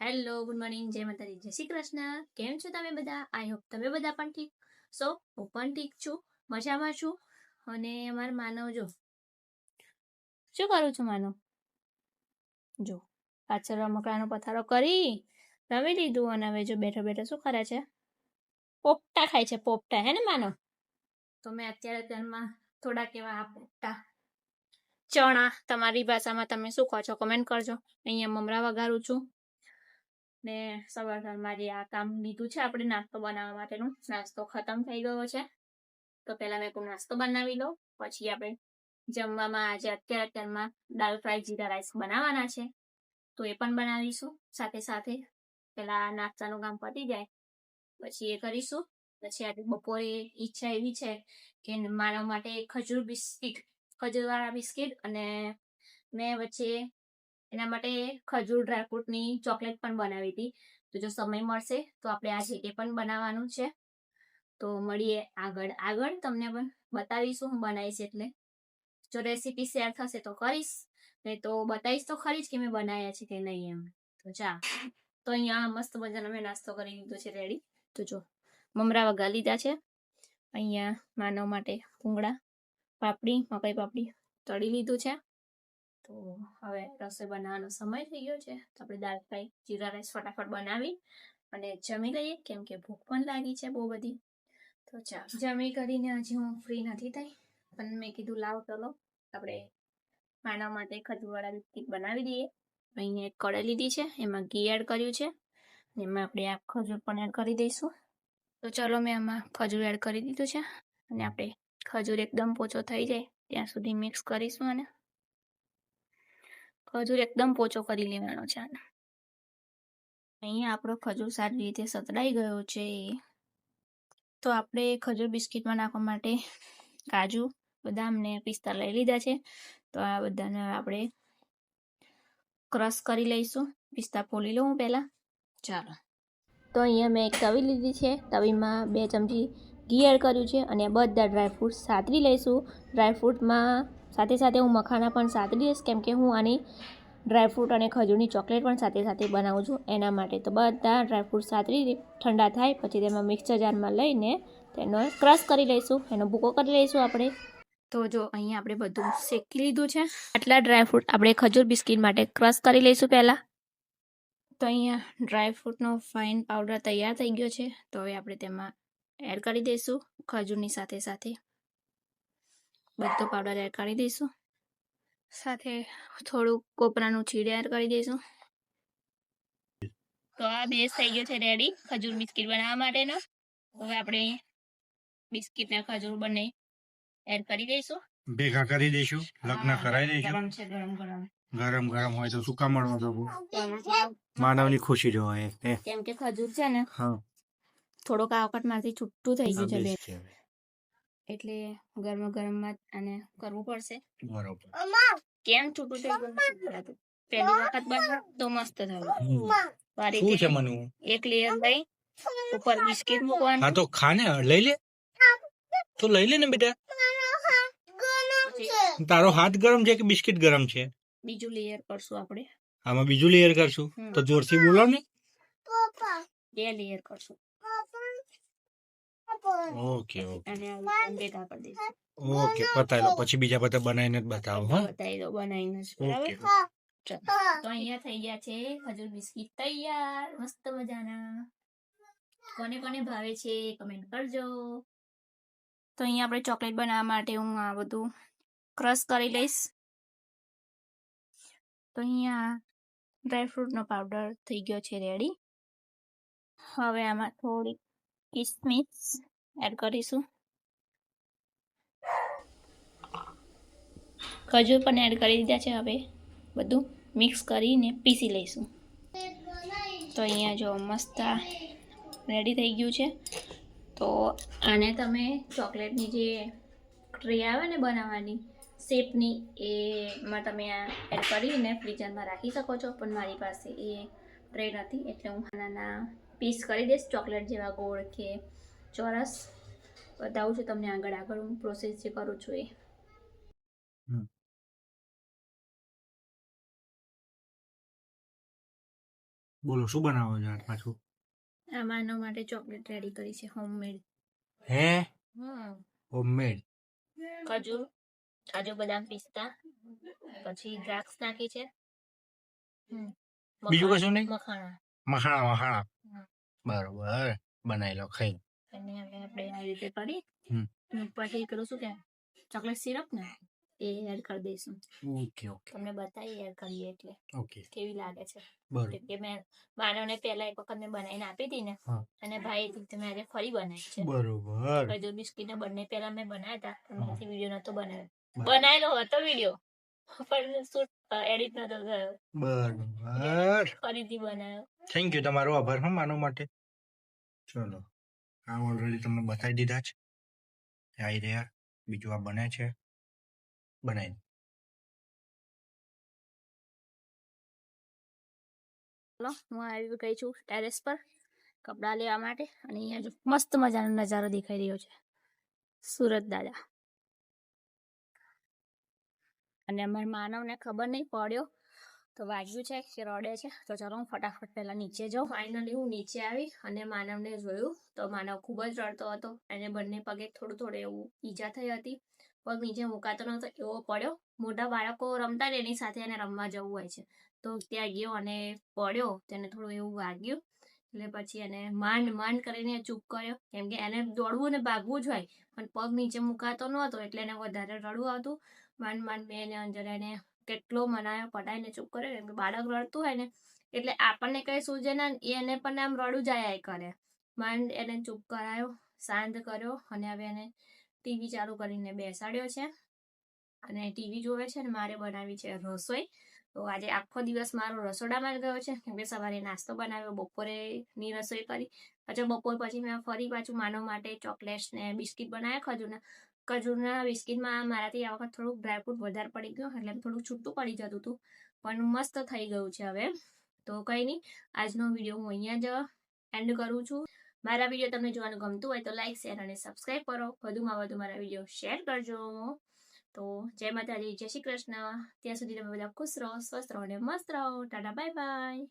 Hello, good morning, જય માતાજી, જય શ્રી કૃષ્ણ. કેમ છો તમે બધા? આઈ હોપ તમે બધા પણ ઠીક. સો, હું પણ ઠીક છું, મજામાં છું. અને અમાર માનવ, જો. શું કરું છું, માનવ? જો, પાછળ રમકડાનો પથારો કરી રમી લીધું અને હવે જો બેઠો બેઠો શું કરે છે? પોપટા ખાય છે, પોપટા, હે ને, માનવ? તો મેં અત્યારે ઘરમાં થોડાક એવા આ પોપટા, ચણા, તમારી ભાષામાં તમે શું કહો છો? કમેન્ટ કરજો. અહીંયા મમરા વઘારું છું. ને સવાર સવારમાં આ કામ લીધું છે આપણે નાસ્તો બનાવવા માટેનું, નાસ્તો ખતમ થઈ ગયો છે. તો પહેલા મેં કોઈ નાસ્તો બનાવી લો પછી આપણે જમવામાં આજે અત્યારે અત્યારમાં દાલ ફ્રાય જીરા રાઈસ બનાવવાના છે. તો એ પણ બનાવીશું, સાથે સાથે પહેલા નાસ્તાનું કામ પતી જાય, પછી એ કરીશું. પછી આજે બપોરે ઈચ્છા એવી છે કે મારા માટે ખજૂર બિસ્કિટ, ખજૂરવાળા બિસ્કિટ અને મેં વચ્ચે એના માટે ખજૂર, ડ્રાયફ્રૂટની ચોકલેટ પણ બનાવી હતી. તો જો સમય મળશે તો આપણે આજે એ પણ બનાવવાનું છે. તો મળીએ આગળ. આગળ તમને પણ બતાવીશું હું બનાવીશ એટલે. જો રેસીપી શેર થશે તો કરીશ, નહીં તો બતાવીશ તો ખરી જ કે મેં બનાવ્યા છે કે નહીં એમ. તો ચા તો અહીંયા મસ્ત મજાનો મેં નાસ્તો કરી લીધો છે રેડી તો જો, મમરા વગા લીધા છે. અહીંયા માનવ માટે ભૂંગળા, પાપડી, મકાઈ પાપડી તળી લીધું છે. તો હવે રસોઈ બનાવવાનો સમય થઈ ગયો છે. તો આપણે દાળ ફ્રાય, જીરા રાઈસ ફટાફટ બનાવી અને જમી લઈએ, કેમ કે ભૂખ પણ લાગી છે બહુ બધી. તો ચાલો, જમી કરીને હજી હું ફ્રી નથી થઈ, પણ મેં કીધું લાવ ચલો આપણે માના માટે ખજૂરવાળા બિસ્કિટ બનાવી દઈએ. અહીંયા એક કઢાઈ લીધી છે, એમાં ઘી એડ કર્યું છે. એમાં આપણે આ ખજૂર પણ એડ કરી દઈશું. તો ચલો મેં આમાં ખજૂર એડ કરી દીધું છે અને આપણે ખજૂર એકદમ પોચો થઈ જાય, ત્યાં સુધી મિક્સ કરીશું અને ખજૂર એકદમ પોચો કરી લેવાનો છે અહીંયા આપણો ખજૂર સારી રીતે સતડાઈ ગયો છે. તો આપણે ખજૂર બિસ્કિટમાં નાખવા માટે કાજુ, બદામ ને પિસ્તા લઈ લીધા છે. તો આ બધાને આપણે ક્રશ કરી લઈશું. પિસ્તા ફોલી લઉં હું પહેલાં. ચાલો. તો અહીંયા મેં એક તવી લીધી છે. તવીમાં બે ચમચી ઘી એડ કર્યું છે અને બધા ડ્રાયફ્રૂટ સાતરી લઈશું. ડ્રાયફ્રૂટમાં સાથે સાથે હું મખાના પણ સાતરી દઈશ કેમ કે હું આની ડ્રાયફ્રૂટ અને ખજૂરની ચોકલેટ પણ સાથે સાથે બનાવું છું એના માટે. તો બધા ડ્રાયફ્રૂટ સાતરી ઠંડા થાય પછી તેમાં મિક્સર જારમાં લઈને તેનો ક્રશ કરી લઈશું, એનો ભૂકો કરી લઈશું આપણે. તો જો અહીંયા આપણે બધું શેકી લીધું છે. આટલા ડ્રાયફ્રૂટ આપણે ખજૂર બિસ્કિટ માટે ક્રશ કરી લઈશું પહેલાં. તો અહીંયા ડ્રાયફ્રૂટનો ફાઇન પાવડર તૈયાર થઈ ગયો છે. તો હવે આપણે તેમાં એડ કરી દઈશું ખજૂરની સાથે સાથે. બધો પાવડર એડ કરી દઈશું. સાથે થોડુંક કોપરાનું છીડ એડ કરી દઈશું. તો આ બેસ થઈ ગયો છે રેડી ખજૂર બિસ્કિટ બનાવવા માટેનો. હવે આપણે બિસ્કિટ ને ખજૂર બંને એડ કરી દઈશું. ભેગા કરી દઈશું લગ્ન કરાવી દઈશું. ગરમ ગરમ ગરમ. ગરમ ગરમ હોય તો સુકા મળવા જવું માનવની ખુશી જો હોય કેમ કે ખજૂર છે ને હા. થોડોક આ વખતમાંથી છૂટું થઈ ગયું છે. એટલે ગરમ ગરમમાં આને કરવું પડશે. બરોબર. કેમ છૂટું થઈ ગયું? પહેલી વખત બનાવ તો મસ્ત થયું. શું છે મનુ? એક લેયર લઈ ઉપર બિસ્કિટ હા તો ખાને? લઈ લે. તો લઈ લે ને બેટા. પછી તારો હાથ ગરમ છે કે બિસ્કિટ ગરમ છે? બીજું લેયર કરશું આપણે. આમાં બીજું લેયર કરશું? તો જોરથી બોલો ને. બે લેયર કરશું. Okay okay. અને ભેગા કરી દઈશું. ઓકે પતાવી લો. પછી બીજા બધા બનાવીને જ બતાવો હા? બતાવી દો બનાવીને જ. બરાબર? તો અહીંયા થઈ ગયા છે ખજૂર બિસ્કિટ તૈયાર. મસ્ત મજાના. કોને કોને ભાવે છે કમેન્ટ કરજો. તો અહીંયા આપણે ચોકલેટ બનાવવા માટે હું આ બધું ક્રશ કરી લઈશ. તો અહીંયા ડ્રાયફ્રૂટનો પાવડર થઈ ગયો છે રેડી હવે આમાં થોડીક કિસમિસ એડ કરીશું. ખજૂર પણ એડ કરી દીધા છે હવે. બધું મિક્સ કરીને પીસી લઈશું. તો અહીંયા જો મસ્ત રેડી થઈ ગયું છે. તો આને તમે ચોકલેટની જે ટ્રે આવે ને બનાવવાની, શેપની, એમાં તમે આ એડ કરીને ફ્રીઝરમાં રાખી શકો છો. પણ મારી પાસે એ ટ્રે નથી, એટલે હું નાના પીસ કરી દઈશ, ચોકલેટ જેવા ગોળ કે ચોરસ બતાવું છું તમને આગળ આગળ હું પ્રોસેસ જે કરું છું એ. બોલો શું બનાવો છો આજ પાછું? આ માનવ માટે ચોકલેટ રેડી કરી છે હોમમેડ હે? હોમમેડ કાજુ કાજુ બદામ પિસ્તા પછી દ્રાક્ષ નાખી છે. બીજું કશું નહીં? મખાણા. મખાણા મખાણા. બરોબર બનાવી લો ખાઈ અને હવે આપણે આ રીતે કરી પછી પેલું શું કે ચોકલેટ સિરપ ને એ એડ કરી દઈશું. Okay okay. તમને બતાવી એડ કરીએ એટલે ઓકે. કેવી લાગે છે. બરોબર. કે મેં માનવને પહેલા એક વખત મેં બનાવીને આપી હતી ને અને ભાઈ તમે આજે ફરી બનાવી છે. બરોબર. જો બિસ્કીટ ને બંને પહેલા મેં બનાવ્યા હતા પણ મારાથી વીડિયો નતો બનાવ્યો. બનાવેલો હતો વીડિયો પણ શૂટ એડિટ નતો થયો. બરોબર. ફરીથી બનાવ્યો. થેન્ક યુ તમારો આભાર હા માનવ માટે. ચલો. આ ઓલરેડી તમને બતાવી દીધા છે. આવી રહ્યા. બીજું આ બને છે. બનાવી હલો, હું આવી ગઈ છું ટેરેસ પર કપડાં લેવા માટે. અને અહીંયા જો મસ્ત મજાનો નજારો દેખાઈ રહ્યો છે. સુરત દાદા. અને અમારા માનવને ખબર નહીં પડ્યો તો વાગ્યું છે કે રડે છે. તો ચાલો હું ફટાફટ પહેલા નીચે જાઉં. ફાઇનલી હું નીચે આવી અને માનવને જોયું. તો માનવ ખૂબ જ રડતો હતો એને બંને પગે થોડું થોડું એવું ઈજા થઈ હતી. પગ નીચે મુકાતો નતો એવો પડ્યો. મોટા બાળકો રમતા ને એની સાથે એને રમવા જવું હોય છે. તો ત્યાં ગયો અને પડ્યો. તેને થોડું એવું વાગ્યું. એટલે પછી એને માંડ માંડ કરીને ચૂપ કર્યો. કેમ કે એને દોડવું ને ભાગવું જ હોય. પણ પગ નીચે મુકાતો નહોતો એટલે એને વધારે રડવું આવતું. માંડ માંડ મેં એને અંદર એને કેટલો મનાયો પટાઈને ચૂપ કર્યો, કેમ કે બાળક રડતું હોય ને, એટલે આપણને કઈ સૂજે ના એને પણ આમ રડું જાય કરે. માંડ એને ચૂપ કરાયો, શાંત કર્યો, અને હવે એને ટીવી ચાલુ કરીને બેસાડ્યો છે. અને ટીવી જોવે છે ને, મારે બનાવી છે રસોઈ. તો આજે આખો દિવસ મારો રસોડામાં ગયો છે, કેમ કે સવારે નાસ્તો બનાવ્યો, બપોરે ની રસોઈ કરી. પછી બપોર પછી મેં ફરી પાછું માનવ માટે ચોકલેટ્સ ને બિસ્કિટ બનાવ્યા ખજૂરના. ખજૂરના બિસ્કિટમાં મારાથી આ વખત થોડુંક ડ્રાયફ્રૂટ વધારે પડી ગયું એટલે થોડુંક છૂટું પડી જતું હતું. પણ મસ્ત થઈ ગયું છે હવે. તો કંઈ નહીં, આજનો વીડિયો હું અહીંયા જ એન્ડ કરું છું. મારા વીડિયો તમને જોવાનું ગમતું હોય તો લાઇક શેર અને સબસ્ક્રાઈબ કરો. વધુમાં વધુ મારા વીડિયો શેર કરજો. તો જય માતાજી, જય શ્રી કૃષ્ણ. ત્યાં સુધી તમે બધા ખુશ રહો, સ્વસ્થ રહો અને મસ્ત રહો. Tata bye bye